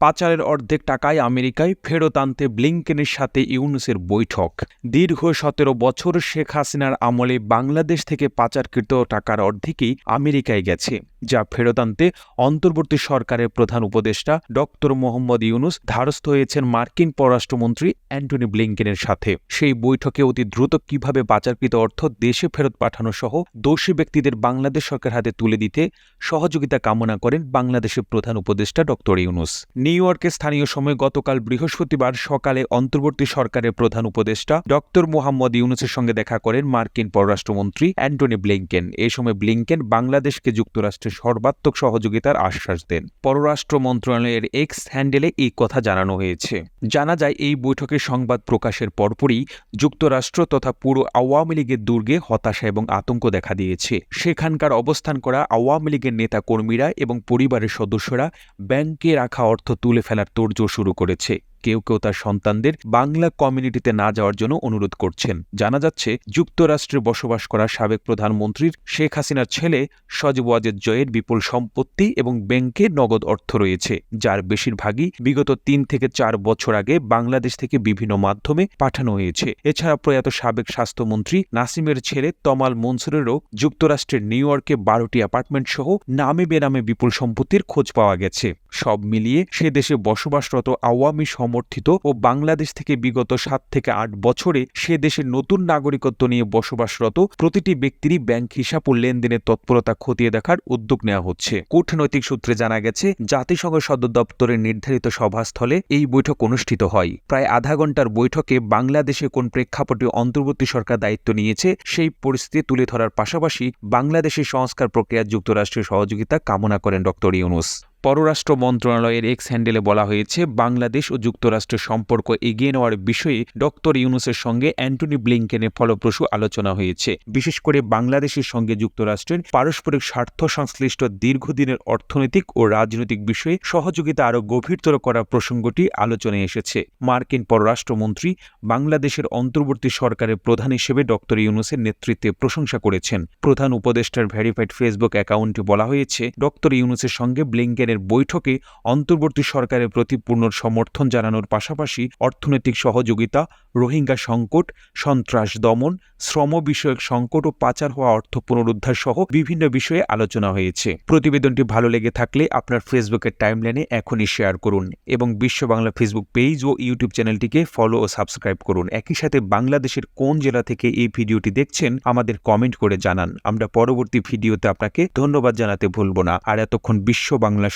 পাচারের অর্ধেক টাকায় আমেরিকায় ফেরত আনতে ব্লিংকেনের সাথে ইউনুসের বৈঠক। দীর্ঘ সতেরো বছর শেখ হাসিনার আমলে বাংলাদেশ থেকে পাচারকৃত টাকার অর্ধেকই আমেরিকায় গেছে, যা ফেরত আনতে অন্তর্বর্তী সরকারের প্রধান উপদেষ্টা ডক্টর মোহাম্মদ ইউনুস ধারস্থ হয়েছেন মার্কিন পররাষ্ট্রমন্ত্রী অ্যান্টনি ব্লিংকেনের সাথে। সেই বৈঠকে অতি দ্রুত কীভাবে পাচারকৃত অর্থ দেশে ফেরত পাঠানো সহ দোষী ব্যক্তিদের বাংলাদেশ সরকার হাতে তুলে দিতে সহযোগিতা কামনা করেন বাংলাদেশের প্রধান উপদেষ্টা ডক্টর ইউনুস। নিউ ইয়র্কে স্থানীয় সময় গতকাল বৃহস্পতিবার সকালে অন্তর্বর্তী সরকারের প্রধান উপদেষ্টা ডক্টর মোহাম্মদ ইউনুসের সঙ্গে দেখা করেন মার্কিন পররাষ্ট্রমন্ত্রী অ্যান্টনি ব্লিংকেন। এ সময় ব্লিংকেন বাংলাদেশকে যুক্তরাষ্ট্রের সর্বাত্মক সহযোগিতার আশ্বাস দেন। পররাষ্ট্র মন্ত্রণালয়ের এক্স হ্যান্ডেলে এই কথা জানানো হয়েছে। জানা যায়, এই বৈঠকে সংবাদ প্রকাশের পরপরই যুক্তরাষ্ট্র তথা পুরো আওয়ামী লীগের দুর্গে হতাশা এবং আতঙ্ক দেখা দিয়েছে। সেখানকার অবস্থান করা আওয়ামী লীগের নেতা কর্মীরা এবং পরিবারের সদস্যরা ব্যাংকে রাখা অর্থ তুলে ফেলার তোড়জোড় শুরু করেছে। কেউ কেউ তার সন্তানদের বাংলা কমিউনিটিতে না যাওয়ার জন্য অনুরোধ করছেন। জানা যাচ্ছে, যুক্তরাষ্ট্রে বসবাস করা সাবেক প্রধানমন্ত্রীর শেখ হাসিনার ছেলে সজীব ওয়াজেদ জয়ের বিপুল সম্পত্তি এবং ব্যাংকে নগদ অর্থ রয়েছে, যার বেশিরভাগই বিগত তিন থেকে চার বছর আগে বাংলাদেশ থেকে বিভিন্ন মাধ্যমে পাঠানো হয়েছে। এছাড়া প্রয়াত সাবেক স্বাস্থ্যমন্ত্রী নাসিমের ছেলে তমাল মনসুরেরও যুক্তরাষ্ট্রের নিউ ইয়র্কে বারোটি অ্যাপার্টমেন্ট সহ নামে বেনামে বিপুল সম্পত্তির খোঁজ পাওয়া গেছে। সব মিলিয়ে সে দেশে বসবাসরত আওয়ামী সমর্থিত ও বাংলাদেশ থেকে বিগত সাত থেকে আট বছরে সে দেশের নতুন নাগরিকত্ব নিয়ে বসবাসরত প্রতিটি ব্যক্তিরই ব্যাংক হিসাব ও লেনদেনের তৎপরতা খতিয়ে দেখার উদ্যোগ নেওয়া হচ্ছে। কূটনৈতিক সূত্রে জানা গেছে, জাতিসংঘ সদর দপ্তরের নির্ধারিত সভাস্থলে এই বৈঠক অনুষ্ঠিত হয়। প্রায় আধা ঘণ্টার বৈঠকে বাংলাদেশে কোন প্রেক্ষাপটে অন্তর্বর্তী সরকার দায়িত্ব নিয়েছে, সেই পরিস্থিতি তুলে ধরার পাশাপাশি বাংলাদেশের সংস্কার প্রক্রিয়া যুক্তরাষ্ট্রের সহযোগিতা কামনা করেন ডক্টর ইউনুস। পররাষ্ট্র মন্ত্রণালয়ের এক্স হ্যান্ডেলে বলা হয়েছে, বাংলাদেশ ও যুক্তরাষ্ট্রের সম্পর্ক এগিয়ে নেওয়ার বিষয়ে ডক্টর ইউনুসের সঙ্গে অ্যান্টনি ব্লিংকেনের ফলপ্রসূ আলোচনা হয়েছে। বিশেষ করে বাংলাদেশের সঙ্গে যুক্তরাষ্ট্রের পারস্পরিক স্বার্থ সংশ্লিষ্ট দীর্ঘদিনের অর্থনৈতিক ও রাজনৈতিক বিষয়ে সহযোগিতা আরও গভীরতর করার প্রসঙ্গটি আলোচনায় এসেছে। মার্কিন পররাষ্ট্রমন্ত্রী, বাংলাদেশের অন্তর্বর্তী সরকারের প্রধান হিসেবে ডক্টর ইউনুসের নেতৃত্বে প্রশংসা করেছেন। প্রধান উপদেষ্টার ভেরিফাইড ফেসবুক অ্যাকাউন্টে বলা হয়েছে, ডক্টর ইউনুসের সঙ্গে ব্লিংকেনের বৈঠকে অন্তর্বর্তী সরকারের প্রতি পূর্ণ সমর্থন জানানোর পাশাপাশি অর্থনৈতিক সহযোগিতা, রোহিঙ্গা সংকট, সন্ত্রাস দমন, শ্রম বিষয়ক সংকট ও পাচার হওয়া অর্থ পুনরুদ্ধার সহ বিভিন্ন বিষয়ে আলোচনা হয়েছে। প্রতিবেদনটি ভালো লেগে থাকলে আপনার ফেসবুকের টাইমলাইনে এখনই শেয়ার করুন এবং বিশ্ব বাংলা ফেসবুক পেজ ও ইউটিউব চ্যানেলটিকে ফলো ও সাবস্ক্রাইব করুন। একই সাথে বাংলাদেশের কোন জেলা থেকে এই ভিডিওটি দেখছেন আমাদের কমেন্ট করে জানান। আমরা পরবর্তী ভিডিওতে আপনাকে ধন্যবাদ জানাতে ভুলব না। আর এতক্ষণ বিশ্ব বাংলার